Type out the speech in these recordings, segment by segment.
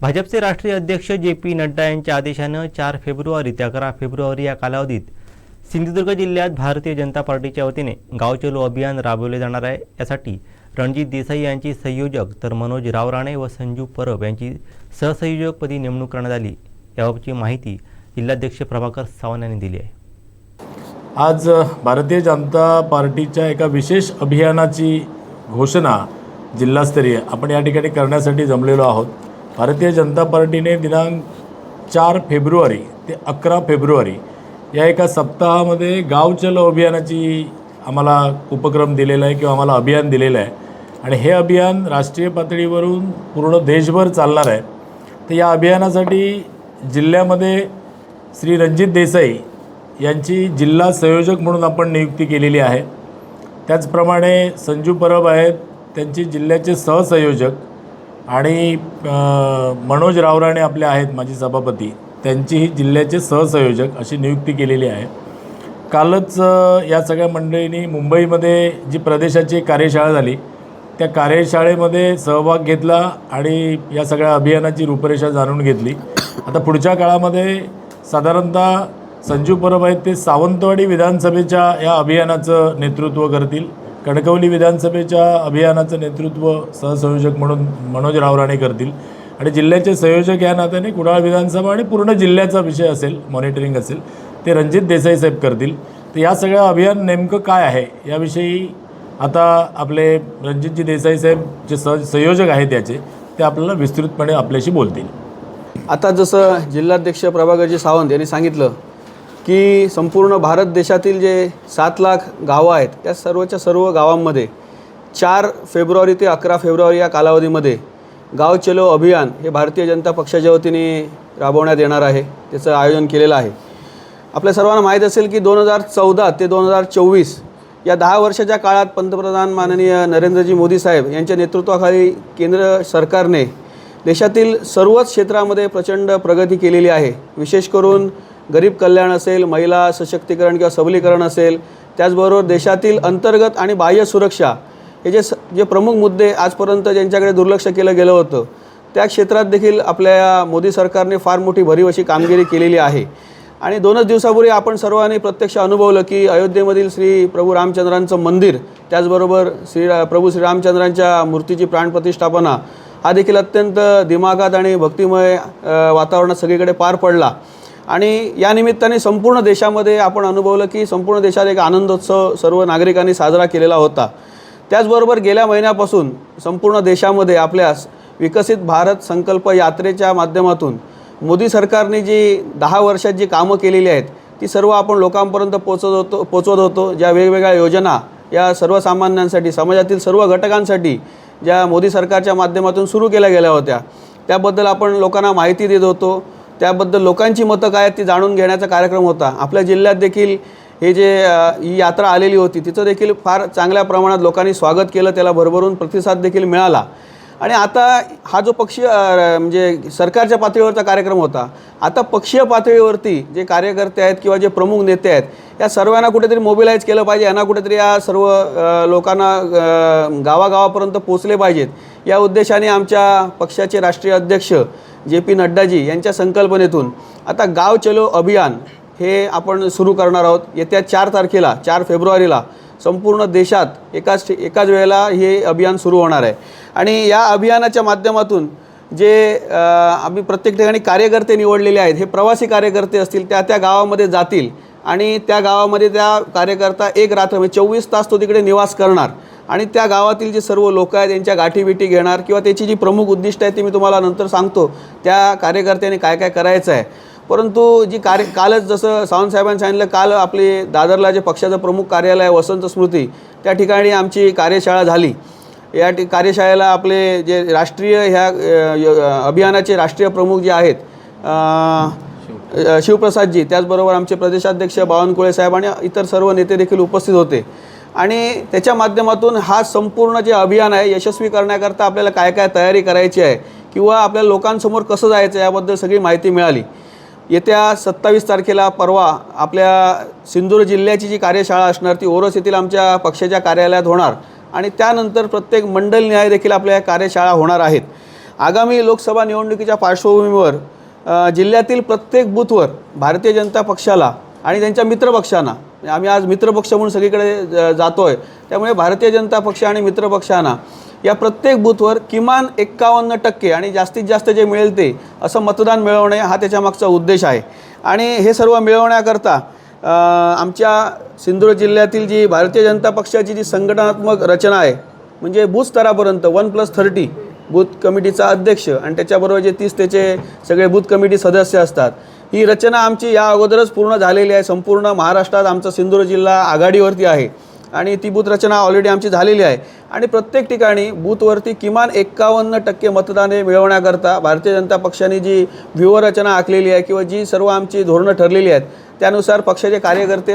भाजपचे राष्ट्रीय अध्यक्ष जे पी नड्डा यांच्या आदेशानं चार फेब्रुवारी ते अकरा फेब्रुवारी या कालावधीत सिंधुदुर्ग जिल्ह्यात भारतीय जनता पार्टीच्या वतीने गाव चलो अभियान राबवले जाणार आहे. यासाठी रणजित देसाई यांची संयोजक तर मनोज रावराणे व संजू परब यांची सहसंयोजकपदी नेमणूक करण्यात आली. याबाबतची माहिती जिल्हाध्यक्ष प्रभाकर सावंत यांनी दिली आहे. आज भारतीय जनता पार्टीच्या एका विशेष अभियानाची घोषणा जिल्हास्तरीय आपण या ठिकाणी करण्यासाठी जमलेलो आहोत. भारतीय जनता पार्टीने दिनांक चार फेब्रुवारी ते अकरा फेब्रुवारी या एका सप्ताहामध्ये गाव चलो अभियानाची आम्हाला उपक्रम दिलेला आहे किंवा आम्हाला अभियान दिलेलं आहे. आणि हे अभियान राष्ट्रीय पातळीवरून पूर्ण देशभर चालणार आहे. तर या अभियानासाठी जिल्ह्यामध्ये श्री रणजित देसाई यांची जिल्हा संयोजक म्हणून आपण नियुक्ती केलेली आहे. त्याचप्रमाणे संजू परब आहेत त्यांची जिल्ह्याचे सहसंयोजक आणि मनोज रावराणे आपले आहेत माजी सभापती. त्यांचीही जिल्ह्याचे सहसंयोजक अशी नियुक्ती केलेली आहे. कालच या सगळ्या मंडळींनी मुंबईमध्ये जी प्रदेशाची कार्यशाळा झाली त्या कार्यशाळेमध्ये सहभाग घेतला आणि या सगळ्या अभियानाची रूपरेषा जाणून घेतली. आता पुढच्या काळामध्ये साधारणतः संजू परब आहेत ते सावंतवाडी विधानसभेच्या या अभियानाचं नेतृत्व करतील. कणकवली विधानसभेच्या अभियानाचं नेतृत्व सहसंयोजक म्हणून मनोज रावराणे करतील. आणि जिल्ह्याचे संयोजक या नात्याने कुडाळ विधानसभा आणि पूर्ण जिल्ह्याचा विषय असेल मॉनिटरिंग असेल ते रणजित देसाई साहेब करतील. तर या सगळं अभियान नेमकं काय आहे याविषयी आता आपले रणजितजी देसाई साहेब जे सह संयोजक आहेत याचे ते आपल्याला विस्तृतपणे आपल्याशी बोलतील. आता जसं जिल्हाध्यक्ष प्रभाकरजी सावंत यांनी सांगितलं की संपूर्ण भारत देशातील जे सात लाख गावं आहेत त्या सर्वच्या सर्व गावांमध्ये चार फेब्रुवारी ते अकरा फेब्रुवारी या कालावधीमध्ये गाव चलो अभियान हे भारतीय जनता पक्षाच्या वतीने राबवण्यात येणार आहे त्याचं आयोजन केलेलं आहे. आपल्या सर्वांना माहीत असेल की दोन हजार चौदा ते दोन हजार चोवीस या दहा वर्षाच्या काळात पंतप्रधान माननीय नरेंद्रजी मोदी साहेब यांच्या नेतृत्वाखाली केंद्र सरकारने देशातील सर्वच क्षेत्रामध्ये प्रचंड प्रगती केलेली आहे. विशेष करून गरीब कल्याण असेल महिला सशक्तीकरण किंवा सबलीकरण असेल त्याचबरोबर देशातील अंतर्गत आणि बाह्य सुरक्षा हे जे स जे प्रमुख मुद्दे आजपर्यंत ज्यांच्याकडे दुर्लक्ष केलं गेलं होतं त्या क्षेत्रात देखील आपल्या मोदी सरकारने फार मोठी भरीव अशी कामगिरी केलेली आहे. आणि दोनच दिवसापूर्वी आपण सर्वांनी प्रत्यक्ष अनुभवलं की अयोध्येमधील श्री प्रभू रामचंद्रांचं मंदिर त्याचबरोबर श्री प्रभू श्रीरामचंद्रांच्या मूर्तीची प्राणप्रतिष्ठापना हा देखील अत्यंत दिमागात आणि भक्तिमय वातावरणात सगळीकडे पार पडला. आणि या निमित्ताने संपूर्ण देशामध्ये आपण अनुभवलं की संपूर्ण देशात एक आनंदोत्सव सर्व नागरिकांनी साजरा केलेला होता. त्याचबरोबर गेल्या महिन्यापासून संपूर्ण देशामध्ये आपल्यास विकसित भारत संकल्प यात्रेच्या माध्यमातून मोदी सरकारने जी दहा वर्षात जी कामं केलेली आहेत ती सर्व आपण लोकांपर्यंत पोचवत होतो पोचवत होतो. ज्या वेगवेगळ्या योजना या सर्वसामान्यांसाठी समाजातील सर्व घटकांसाठी ज्या मोदी सरकारच्या माध्यमातून सुरू केल्या गेल्या होत्या त्याबद्दल आपण लोकांना माहिती देत होतो. त्याबद्दल लोकांची मतं काय आहेत ती जाणून घेण्याचा कार्यक्रम होता. आपल्या जिल्ह्यात देखील हे जे ही यात्रा आलेली होती तिचं देखील फार चांगल्या प्रमाणात लोकांनी स्वागत केलं त्याला भरभरून प्रतिसाद देखील मिळाला. आणि आता हा जो पक्षीय म्हणजे सरकारच्या पातळीवरचा कार्यक्रम होता आता पक्षीय पातळीवरती जे कार्यकर्ते आहेत किंवा जे प्रमुख नेते आहेत या सर्वांना कुठेतरी मोबिलाईज केलं पाहिजे यांना कुठेतरी या सर्व लोकांना गावागावापर्यंत पोचले पाहिजेत. या उद्देशाने आमच्या पक्षाचे राष्ट्रीय अध्यक्ष जे पी नड्डाजी यांच्या संकल्पनेतून आता गाव चलो अभियान हे आपण सुरू करणार आहोत. येत्या चार तारखेला चार फेब्रुवारीला संपूर्ण देशात एकाच एकाच वेळेला हे अभियान सुरू होणार आहे. आणि या अभियानाच्या माध्यमातून जे आम्ही प्रत्येक ठिकाणी कार्यकर्ते निवडलेले आहेत हे प्रवासी कार्यकर्ते असतील त्या त्या गावामध्ये जातील आणि त्या गावामध्ये त्या कार्यकर्ता एक रात्र म्हणजे चोवीस तास तो तिकडे निवास करणार. आणि त्या गावातील जे सर्व लोक आहेत त्यांच्या गाठीबिटी घेणार किंवा त्याची जी प्रमुख उद्दिष्ट आहे ती मी तुम्हाला नंतर सांगतो. त्या कार्यकर्त्याने काय काय करायचं आहे. परंतु जी कार्य कालच जसं सावंतसाहेबांनी सांगितलं काल आपली दादरला जे पक्षाचं प्रमुख कार्यालय आहे वसंत स्मृती त्या ठिकाणी आमची कार्यशाळा झाली. या ठि- कार्यशाळेला आपले जे राष्ट्रीय ह्या य- अभियानाचे राष्ट्रीय प्रमुख जे आहेत शिवप्रसादजी त्याचबरोबर आमचे प्रदेशाध्यक्ष बावनकुळे साहेब आणि इतर सर्व नेते देखील उपस्थित होते. आणि त्याच्या माध्यमातून हा संपूर्ण जे अभियान आहे यशस्वी करण्याकरता आपल्याला काय काय तयारी करायची आहे किंवा आपल्या लोकांसमोर कसं जायचं याबद्दल सगळी माहिती मिळाली. येत्या सत्तावीस तारखेला परवा आपल्या सिंधूर जिल्ह्याची जी कार्यशाळा असणार ती ओरस येथील आमच्या पक्षाच्या कार्यालयात होणार आणि त्यानंतर प्रत्येक मंडल देखील आपल्या कार्यशाळा होणार आहेत. आगामी लोकसभा निवडणुकीच्या पार्श्वभूमीवर जिल्ह्यातील प्रत्येक बूथवर भारतीय जनता पक्षाला आणि त्यांच्या मित्रपक्षांना म्हणजे आम्ही आज मित्रपक्ष म्हणून सगळीकडे जातो आहे त्यामुळे भारतीय जनता पक्ष आणि मित्रपक्षांना या प्रत्येक बूथवर किमान एक्कावन्न टक्के आणि जास्तीत जास्त जे मिळेल ते असं मतदान मिळवणे हा त्याच्यामागचा उद्देश आहे. आणि हे सर्व मिळवण्याकरता आमच्या सिंधुदुर्ग जिल्ह्यातील जी भारतीय जनता पक्षाची जी संघटनात्मक रचना आहे म्हणजे बूथ स्तरापर्यंत वन प्लस थर्टी बूथ कमिटीचा अध्यक्ष आणि त्याच्याबरोबर जे तीस त्याचे सगळे बूथ कमिटी सदस्य असतात ही रचना आमची या अगोदरच पूर्ण झालेली आहे. संपूर्ण महाराष्ट्रात आमचा सिंधुदुर्ग जिल्हा आघाडीवरती आहे. आणि ती बूथ रचना ऑलरेडी आमची झालेली आहे. आणि प्रत्येक ठिकाणी बूथवरती किमान एक्कावन्न टक्के मतदाने मिळवण्याकरता भारतीय जनता पक्षाने जी व्यूहरचना आखलेली आहे किंवा जी सर्व आमची धोरणं ठरलेली आहेत त्यानुसार पक्षाचे कार्यकर्ते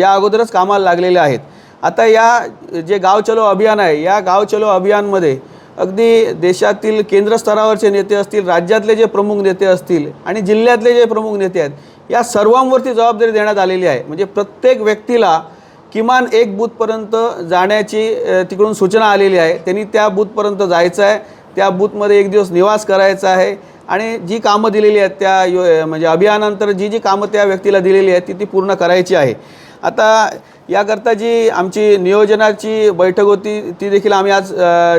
या अगोदरच कामाला लागलेले आहेत. आता या जे गाव चलो अभियान आहे या गाव चलो अभियानमध्ये अगदी देशातील केंद्र स्तरावरचे नेते असतील राज्यातले जे प्रमुख नेते असतील आणि जिल्ह्यातले जे प्रमुख नेते आहेत या सर्वांवरती जबाबदारी देण्यात आलेली आहे. म्हणजे प्रत्येक व्यक्तीला किमान एक बूथपर्यंत जाण्याची तिकडून सूचना आलेली आहे. त्यांनी त्या बूथपर्यंत जायचं आहे. त्या बूथमध्ये एक दिवस निवास करायचा आहे. आणि जी कामं दिलेली आहेत त्या यो म्हणजे अभियानानंतर जी जी कामं त्या व्यक्तीला दिलेली आहेत ती ती पूर्ण करायची आहे. आता याकरता जी आमची नियोजनाची बैठक होती ती देखील आम्ही आज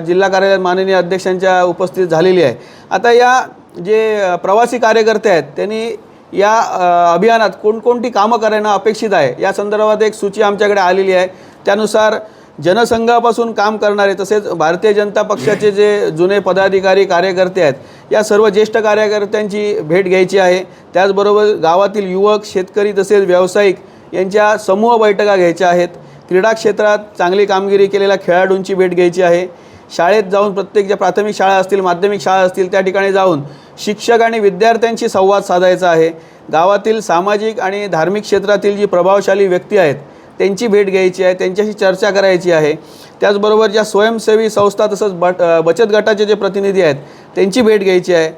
जिल्हा कार्यालयात माननीय अध्यक्षांच्या उपस्थित झालेली आहे. आता या जे प्रवासी कार्यकर्ते आहेत त्यांनी या अभियानात कोणकोणती कामं करणं अपेक्षित आहे या संदर्भात एक सूची आमच्याकडे आलेली आहे. त्यानुसार जनसंघापासून काम करणारे तसेच भारतीय जनता पक्षाचे जे जुने पदाधिकारी कार्यकर्ते आहेत या सर्व ज्येष्ठ कार्यकर्त्यांची भेट घ्यायची आहे. त्याचबरोबर गावातील युवक शेतकरी तसेच व्यावसायिक यांच्या समूह बैठका घ्यायच्या आहेत. क्रीडा क्षेत्रात चांगली कामगिरी केलेल्या खेळाडूंची भेट घ्यायची आहे. शाळेत जाऊन प्रत्येक ज्या प्राथमिक शाळा असतील माध्यमिक शाळा असतील त्या ठिकाणी जाऊन शिक्षक आणि विद्यार्थ्यांशी संवाद साधायचा आहे. गावातील सामाजिक आणि धार्मिक क्षेत्रातील जी प्रभावशाली व्यक्ती आहेत त्यांची भेट घ्यायची आहे त्यांच्याशी चर्चा करायची आहे. त्याचबरोबर ज्या स्वयंसेवी संस्था तसंच बट बचत गटाचे जे प्रतिनिधी आहेत त्यांची भेट घ्यायची आहे.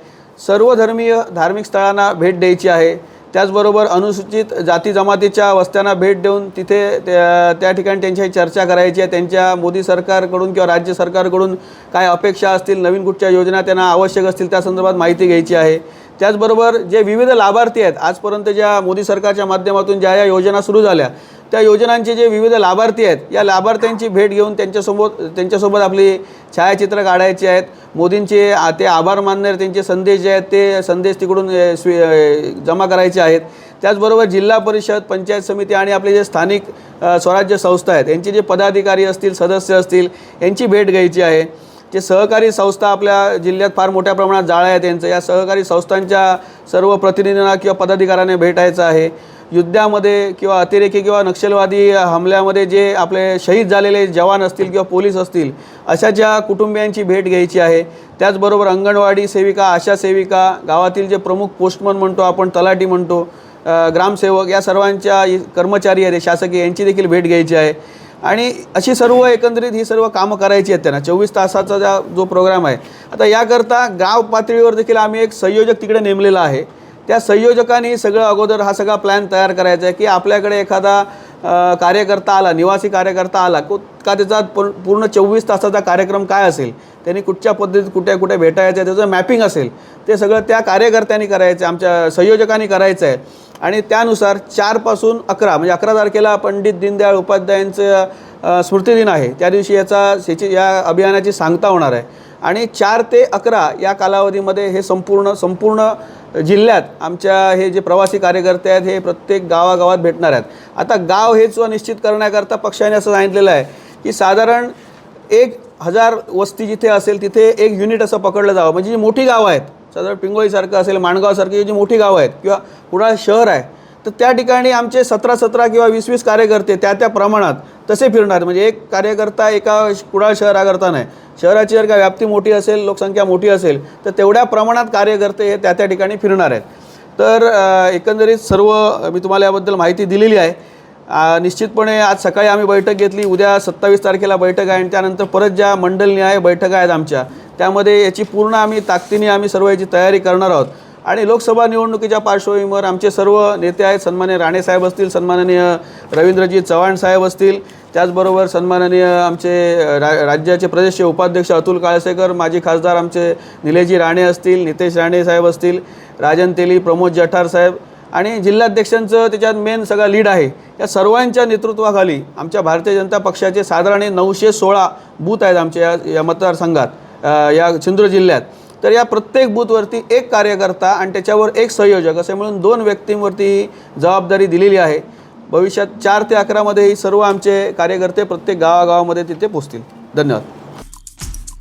सर्वधर्मीय धार्मिक स्थळांना भेट द्यायची आहे. त्याचबरोबर अनुसूचित जाती जमातीच्या वस्त्यांना भेट देऊन तिथे त्या त्या ठिकाणी त्यांच्याशी चर्चा करायची आहे. त्यांच्या मोदी सरकारकडून किंवा राज्य सरकारकडून काय अपेक्षा असतील नवीन कुठच्या योजना त्यांना आवश्यक असतील त्या संदर्भात माहिती घ्यायची आहे. त्याचबरोबर जे विविध लाभार्थी आहेत आजपर्यंत ज्या मोदी सरकारच्या माध्यमातून ज्या या योजना सुरू झाल्या त्या योजनांचे जे विविध लाभार्थी आहेत या लाभार्थ्यांची भेट घेऊन त्यांच्यासोबत त्यांच्यासोबत आपली छायाचित्र काढायची आहेत. मोदींचे ते आभार मानणारे त्यांचे संदेश जे आहेत ते संदेश तिकडून स्वी जमा करायचे आहेत. त्याचबरोबर जिल्हा परिषद पंचायत समिती आणि आपले जे स्थानिक स्वराज्य संस्था आहेत यांचे जे पदाधिकारी असतील सदस्य असतील यांची भेट घ्यायची आहे. जे सहकारी संस्था आपल्या जिल्ह्यात फार मोठ्या प्रमाणात जाळ्या आहेत त्यांचं या सहकारी संस्थांच्या सर्व प्रतिनिधींना किंवा पदाधिकाऱ्यांना भेटायचं आहे. युद्धामध्ये किंवा अतिरेकी किंवा नक्षलवादी हमल्यामध्ये जे आपले शहीद झालेले जवान असतील किंवा पोलीस असतील अशा ज्या कुटुंबियांची भेट घ्यायची आहे. त्याचबरोबर अंगणवाडी सेविका आशा सेविका गावातील जे प्रमुख पोस्टमन म्हणतो आपण तलाठी म्हणतो ग्रामसेवक या सर्वांच्या कर्मचारी आहेत शासकीय यांची देखील भेट घ्यायची आहे. आणि अशी सर्व एकंदरीत ही सर्व कामं करायची आहेत त्यांना. चोवीस तासाचा ज्या जो प्रोग्राम आहे. आता याकरता गाव पातळीवर देखील आम्ही एक संयोजक तिकडे नेमलेला आहे. त्या संयोजकांनी सगळं अगोदर हा सगळा प्लॅन तयार करायचा आहे की आपल्याकडे एखादा कार्यकर्ता आला निवासी कार्यकर्ता आला को- का त्याचा पूर्ण चोवीस तासाचा कार्यक्रम काय असेल? त्यांनी कुठच्या पद्धतीत कुठे कुठे भेटायचं आहे त्याचं मॅपिंग असेल. ते सगळं त्या कार्यकर्त्यांनी करायचं आहे आमच्या संयोजकांनी करायचं आहे. आणि त्यानुसार चारपासून अकरा म्हणजे अकरा तारखेला पंडित दीनदयाळ उपाध्यायांचं स्मृतिदिन आहे. त्या दिवशी याचा याची या अभियानाची सांगता होणार आहे. आणि चार ते अकरा या कालावधीमध्ये हे संपूर्ण संपूर्ण जिल्ह्यात आमच्या हे जे प्रवासी कार्यकर्ते आहेत हे प्रत्येक गावागावात भेटणार आहेत. आता गाव हेच निश्चित करण्याकरता पक्षाने असं सांगितलेलं आहे की साधारण एक हजार वस्ती जिथे असेल तिथे एक युनिट असं पकडलं जावं. म्हणजे जी मोठी गावं आहेत साधारण पिंगोळीसारखं असेल माणगावसारखी जी मोठी गावं आहेत किंवा कुडाळ शहर आहे तर त्या ठिकाणी आमचे सतरा सतरा किंवा वीस वीस कार्यकर्ते त्या त्या प्रमाणात तसे फिरणार. म्हणजे एक कार्यकर्ता एका कुडाळ शहराकरता नाही. शहराची जर का व्याप्ती मोठी असेल लोकसंख्या मोठी असेल तर तेवढ्या प्रमाणात कार्यकर्ते हे त्या त्या ठिकाणी फिरणार आहेत. तर एकंदरीत सर्व मी तुम्हाला याबद्दल माहिती दिलेली आहे. निश्चितपणे आज सकाळी आम्ही बैठक घेतली उद्या सत्तावीस तारखेला बैठक आहे आणि त्यानंतर परत ज्या मंडलनिहाय बैठका आहेत आमच्या त्यामध्ये याची पूर्ण आम्ही ताकदीने आम्ही सर्व याची तयारी करणार आहोत. आणि लोकसभा निवडणुकीच्या पार्श्वभूमीवर आमचे सर्व नेते आहेत सन्मान्य राणेसाहेब असतील सन्माननीय रवींद्रजी चव्हाण साहेब असतील त्याचबरोबर सन्माननीय आमचे रा राज्याचे प्रदेश उपाध्यक्ष अतुल काळसेकर माजी खासदार आमचे निलेजी राणे असतील नितेश राणे साहेब असतील राजन तेली प्रमोद जठार साहेब आणि जिल्हाध्यक्षांचं त्याच्यात मेन सगळा लीड आहे. या सर्वांच्या नेतृत्वाखाली आमच्या भारतीय जनता पक्षाचे साधारण नऊशे सोळा बूथ आहेत आमच्या या या मतदारसंघात या सिंधुदुर्ग जिल्ह्यात. तर या प्रत्येक बूथवरती एक कार्यकर्ता आणि त्याच्यावर एक संयोजक असे म्हणून दोन व्यक्तींवरती ही जबाबदारी दिलेली आहे. भविष्यात चार ते अकरामध्ये ही सर्व आमचे कार्यकर्ते प्रत्येक गावागावामध्ये तिथे पोचतील. धन्यवाद.